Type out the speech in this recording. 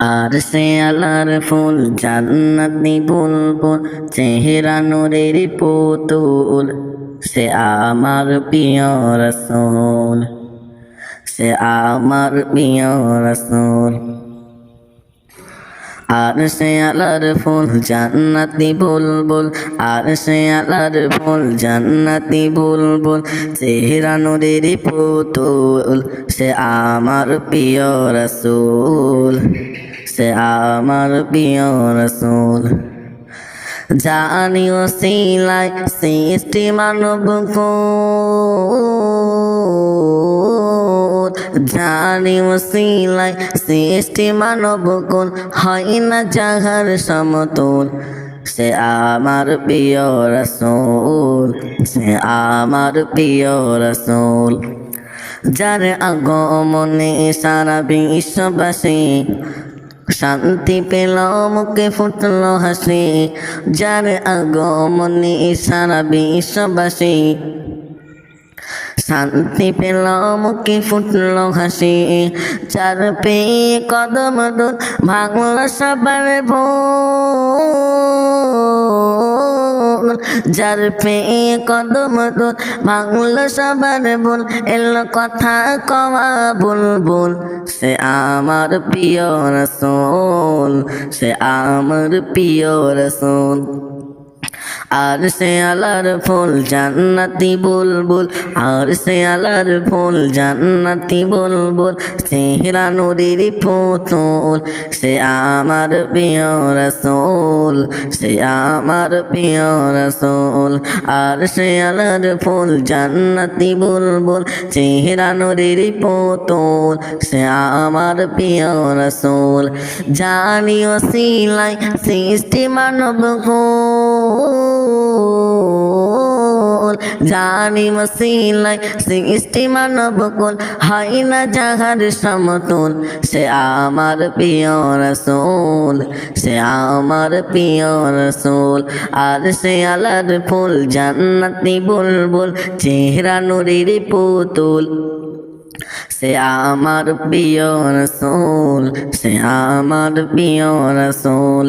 আর সে আলার ফুল জান্নাতি বুলবুল চেহারা নূরের পুতুল। সে আমার প্রিয় রসুল, সে আমার প্রিয় রসুল। আর সে আলার ফুল জান্নাতি বুলবুল, আর সে আলার ফুল জান্নাতি বুলবুল, চেহারা নূরের পুতুল, সে আমার প্রিয় রসুল, সে আমার প্রিয় রসুল। জানিও সিলাই সৃষ্টি মানব জানি ও সিলাই সৃষ্টি মানব কোন হয় না জাহার সমতুল। সে আমার প্রিয় রসুল, সে আমার প্রিয় রসুল। যার আগমনে সারা বিশ্ববাসী শান্তি পেল, মুখে ফুটল হাসি। যার আগমনে সারা বিশ্ববাসী শান্তি পেল মুখে ফুটল হাসি। চার পেয়ে কদম দূর ভাঙল সবার যার পেয়ে কদম দূর ভাঙল সবার ভুল, এলো কথা কওয়া বুলবুল। সে আমার প্রিয় রসুল, সে আমার প্রিয় রসুল। আর সে আলার ফুল জান্নাতি বুলবুল আর সে আলার ফুল জান্নাতি বুলবুল, চেহারা নুরির পুতুল, সে আমার প্রিয় রসুল, সে আমার প্রিয় রসুল। আর সে আলার ফুল জান্নাতি বুলবুল, চেহারা নুরির পুতুল, সে আমার প্রিয় রসুল। জানিও সিলাই সৃষ্টি মানব কুল জানি মসিলাই সৃষ্টি মানব কুল হয় না যাহার সমতুল। সে আমার প্রিয় রসুল, সে আমার প্রিয় রসুল। আর সে আলার ফুল জান্নাতি বুলবুল, চেহারা নুরির পুতুল। সে আমার প্রিয় রসুল, সে আমার প্রিয় রসুল।